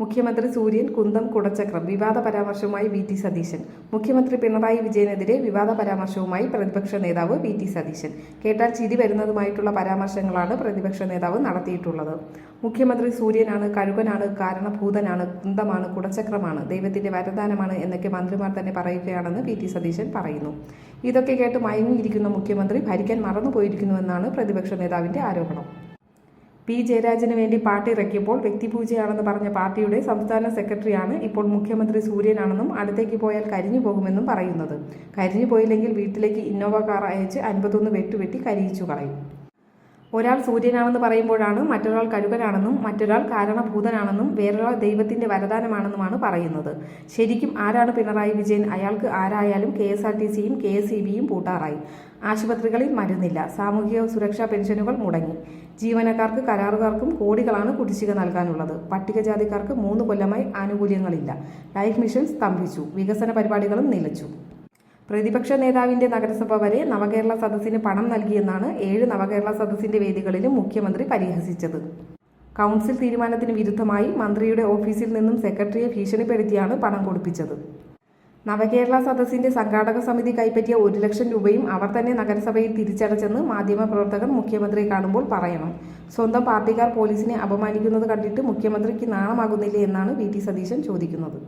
മുഖ്യമന്ത്രി സൂര്യൻ കുന്തം കുടച്ചക്രം വിവാദ പരാമർശവുമായി വി ടി സതീശൻ. മുഖ്യമന്ത്രി പിണറായി വിജയനെതിരെ വിവാദ പരാമർശവുമായി പ്രതിപക്ഷ നേതാവ് വി ടി സതീശൻ. കേട്ടാൽ ചിരി വരുന്നതുമായിട്ടുള്ള പരാമർശങ്ങളാണ് പ്രതിപക്ഷ നേതാവ് നടത്തിയിട്ടുള്ളത്. മുഖ്യമന്ത്രി സൂര്യനാണ് കഴുകനാണ് കാരണഭൂതനാണ് കുന്തമാണ് കുടച്ചക്രമാണ് ദൈവത്തിന്റെ വരദാനമാണ് എന്നൊക്കെ മന്ത്രിമാർ തന്നെ പറയുകയാണെന്ന് വി ടി സതീശൻ പറയുന്നു. ഇതൊക്കെ കേട്ട് മയങ്ങിയിരിക്കുന്ന മുഖ്യമന്ത്രി ഭരിക്കാൻ മറന്നുപോയിരിക്കുന്നുവെന്നാണ് പ്രതിപക്ഷ നേതാവിന്റെ ആരോപണം. പി ജയരാജന് വേണ്ടി പാർട്ടി ഇറക്കിയപ്പോൾ വ്യക്തിപൂജയാണെന്ന് പറഞ്ഞ പാർട്ടിയുടെ സംസ്ഥാന സെക്രട്ടറിയാണ് ഇപ്പോൾ മുഖ്യമന്ത്രി സൂര്യനാണെന്നും അടുത്തേക്ക് പോയാൽ കരിഞ്ഞു പോകുമെന്നും പറയുന്നത്. കരിഞ്ഞു പോയില്ലെങ്കിൽ വീട്ടിലേക്ക് ഇന്നോവ കാർ അയച്ച് അൻപത്തൊന്ന് വെട്ടുവെട്ടി കരിയിച്ചു കളയും. ഒരാൾ സൂര്യനാണെന്ന് പറയുമ്പോഴാണ് മറ്റൊരാൾ കഴുകനാണെന്നും മറ്റൊരാൾ കാരണഭൂതനാണെന്നും വേറൊരാൾ ദൈവത്തിന്റെ വരദാനമാണെന്നുമാണ് പറയുന്നത്. ശരിക്കും ആരാണ് പിണറായി വിജയൻ? അയാൾക്ക് ആരായാലും കെ എസ് ആർ ടി സിയും കെ എസ് ഇ ബിയും പൂട്ടാറായി. ആശുപത്രികളിൽ മരുന്നില്ല. സാമൂഹിക സുരക്ഷാ പെൻഷനുകൾ മുടങ്ങി. ജീവനക്കാർക്ക് കരാറുകാർക്കും കോടികളാണ് കുടിശ്ശിക നൽകാനുള്ളത്. പട്ടികജാതിക്കാർക്ക് മൂന്ന് കൊല്ലമായി ആനുകൂല്യങ്ങളില്ല. ലൈഫ് മിഷൻ സ്തംഭിച്ചു. വികസന പരിപാടികളും നിലച്ചു. പ്രതിപക്ഷ നേതാവിന്റെ നഗരസഭ വരെ നവകേരള സദസ്സിന് പണം നൽകിയെന്നാണ് ഏഴ് നവകേരള സദസ്സിന്റെ വേദികളിലും മുഖ്യമന്ത്രി പരിഹസിച്ചത്. കൗൺസിൽ തീരുമാനത്തിന് വിരുദ്ധമായി മന്ത്രിയുടെ ഓഫീസിൽ നിന്നും സെക്രട്ടറിയെ ഭീഷണിപ്പെടുത്തിയാണ് പണം കൊടുപ്പിച്ചത്. നവകേരള സദസ്സിന്റെ സംഘാടക സമിതി കൈപ്പറ്റിയ ഒരു ലക്ഷം രൂപയും അവർ തന്നെ നഗരസഭയിൽ തിരിച്ചടച്ചെന്ന് മാധ്യമപ്രവർത്തകർ മുഖ്യമന്ത്രിയെ കാണുമ്പോൾ പറയണം. സ്വന്തം പാർട്ടിക്കാർ പോലീസിനെ അപമാനിക്കുന്നത് കണ്ടിട്ട് മുഖ്യമന്ത്രിക്ക് നാണമാകുന്നില്ലേ എന്നാണ് വി ടി സതീശൻ ചോദിക്കുന്നത്.